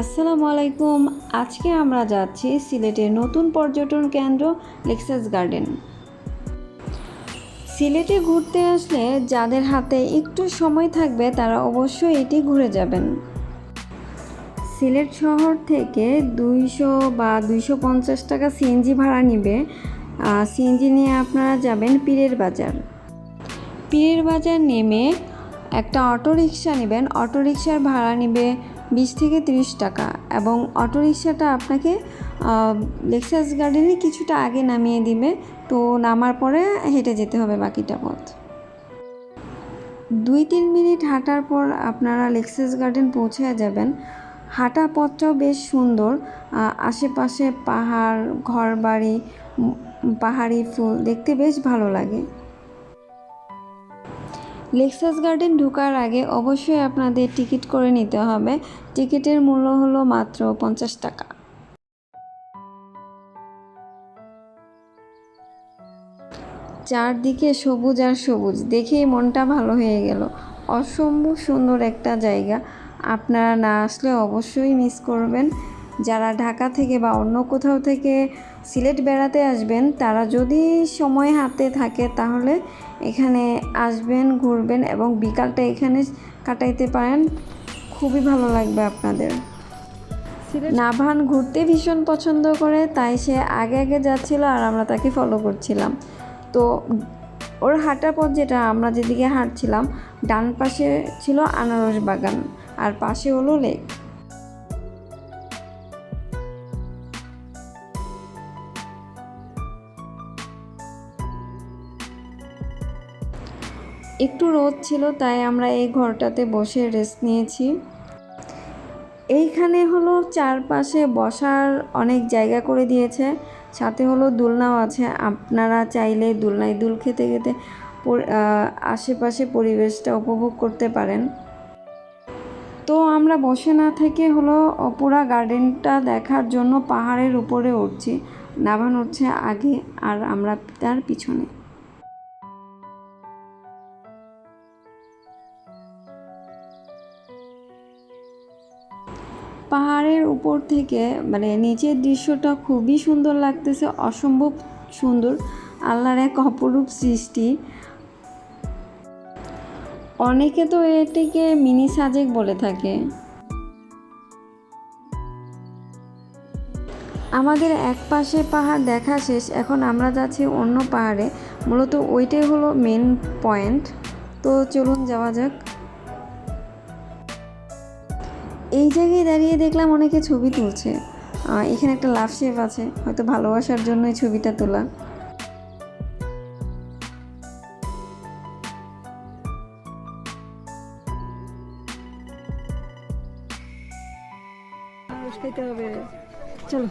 আসসালামু আলাইকুম আজকে আমরা যাচ্ছি সিলেটের নতুন পর্যটন কেন্দ্র লেক্সাস গার্ডেন। সিলেটে ঘুরতে আসলে যাদের হাতে একটু সময় থাকবে, তারা অবশ্যই এটি ঘুরে যাবেন। সিলেট শহর থেকে দুইশো বা দুইশো পঞ্চাশ টাকা সিএনজি ভাড়া নিবে। সিএনজি নিয়ে আপনারা যাবেন পীরের বাজার। পীরের বাজার নেমে একটা অটো রিক্সা নেবেন। অটো রিক্সার ভাড়া নেবে বিশ থেকে তিরিশ টাকা এবং অটো রিক্সাটা আপনাকে লেক্সাস গার্ডেনে কিছুটা আগে নামিয়ে দিবে। তো নামার পরে হেঁটে যেতে হবে বাকিটা পথ। দুই তিন মিনিট হাঁটার পর আপনারা লেক্সাস গার্ডেন পৌঁছে যাবেন। হাঁটা পথটাও বেশ সুন্দর। আশেপাশে পাহাড়, ঘরবাড়ি পাহাড়ি ফুল দেখতে বেশ ভালো লাগে। লেক্সাস গার্ডেন ঢোকার আগে অবশ্যই আপনাদের টিকিট করে নিতে হবে। টিকিটের মূল্য হলো মাত্র পঞ্চাশ টাকা। চারদিকে সবুজ আর সবুজ, দেখেই মনটা ভালো হয়ে গেল। অসম্ভব সুন্দর একটা জায়গা। আপনারা না আসলে অবশ্যই মিস করবেন। যারা ঢাকা থেকে বা অন্য কোথাও থেকে সিলেট বেড়াতে আসবেন তারা যদি সময় হাতে থাকে তাহলে এখানে আসবেন ঘুরবেন এবং বিকালটা এখানে কাটাইতে পারেন। খুবই ভালো লাগবে আপনাদের। নাভান ঘুরতে ভীষণ পছন্দ করে তাই সে আগে আগে যাচ্ছিল আর আমরা তাকে ফলো করছিলাম। তো ওর হাঁটার পথ যেটা আমরা যেদিকে হাঁটছিলাম ডান পাশে ছিল আনারস বাগান আর পাশে হলো লেক একটু রোদ ছিল, তাই আমরা এই ঘরটাতে বসে রেস্ট নিয়েছি। এইখানে হলো চারপাশে বসার অনেক জায়গা করে দিয়েছে। সাথে হলো দোলনাও আছে। আপনারা চাইলে দোলনায় দুল খেতে খেতে আশেপাশে পরিবেশটা উপভোগ করতে পারেন। তো আমরা বসে না থেকে হলো পুরা গার্ডেনটা দেখার জন্য পাহাড়ের উপরে উঠছি। নাভান উঠছে আগে আর আমরা তার পিছনে। পাহাড়ের উপর থেকে মানে নিচের দৃশ্যটা খুবই সুন্দর লাগতেছে, অসম্ভব সুন্দর, আল্লাহর এক অপরূপ সৃষ্টি। অনেকে তো এটিকে মিনি সাজেক বলে থাকে। আমাদের এক পাশে পাহাড় দেখা শেষ, এখন আমরা যাচ্ছি অন্য পাহাড়ে। মূলত ওইটাই হলো মেন পয়েন্ট তো চলুন যাওয়া যাক। এই জায়গায় দাঁড়িয়ে দেখলাম অনেকে ছবি তুলছে। আহ, এখানে একটা লাভ শেপ আছে হয়তো ভালোবাসার জন্য এই ছবিটা তোলা। হবে। চলো।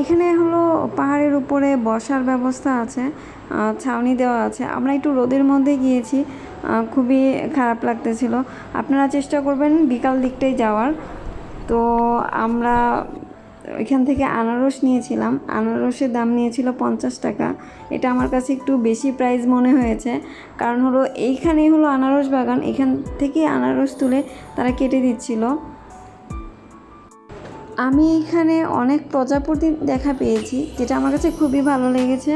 এখানে হলো পাহাড়ের উপরে বসার ব্যবস্থা আছে ছাউনি দেওয়া আছে। আমরা একটু রোদের মধ্যে গিয়েছি খুবই খারাপ লাগতেছিল। আপনারা চেষ্টা করবেন বিকাল দিকটাই যাওয়ার। তো আমরা এখান থেকে আনারস নিয়েছিলাম। আনারসের দাম নিয়েছিল পঞ্চাশ টাকা। এটা আমার কাছে একটু বেশি প্রাইস মনে হয়েছে। কারণ হলো এইখানেই হলো আনারস বাগান, এখান থেকেই আনারস তুলে তারা কেটে দিচ্ছিল। আমি এখানে অনেক প্রজাপতি দেখা পেয়েছি, যেটা আমার কাছে খুবই ভালো লেগেছে।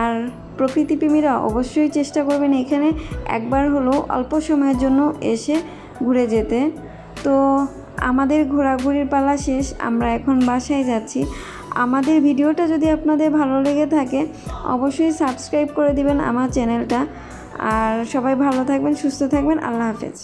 আর প্রকৃতিপ্রেমীরা অবশ্যই চেষ্টা করবেন এখানে একবার হলেও অল্প সময়ের জন্য এসে ঘুরে যেতে। তো আমাদের ঘোরাঘুরির পালা শেষ, আমরা এখন বাসায় যাচ্ছি। আমাদের ভিডিওটা যদি আপনাদের ভালো লেগে থাকে, অবশ্যই সাবস্ক্রাইব করে দিবেন আমার চ্যানেলটা। আর সবাই ভালো থাকবেন, সুস্থ থাকবেন, আল্লাহ হাফেজ।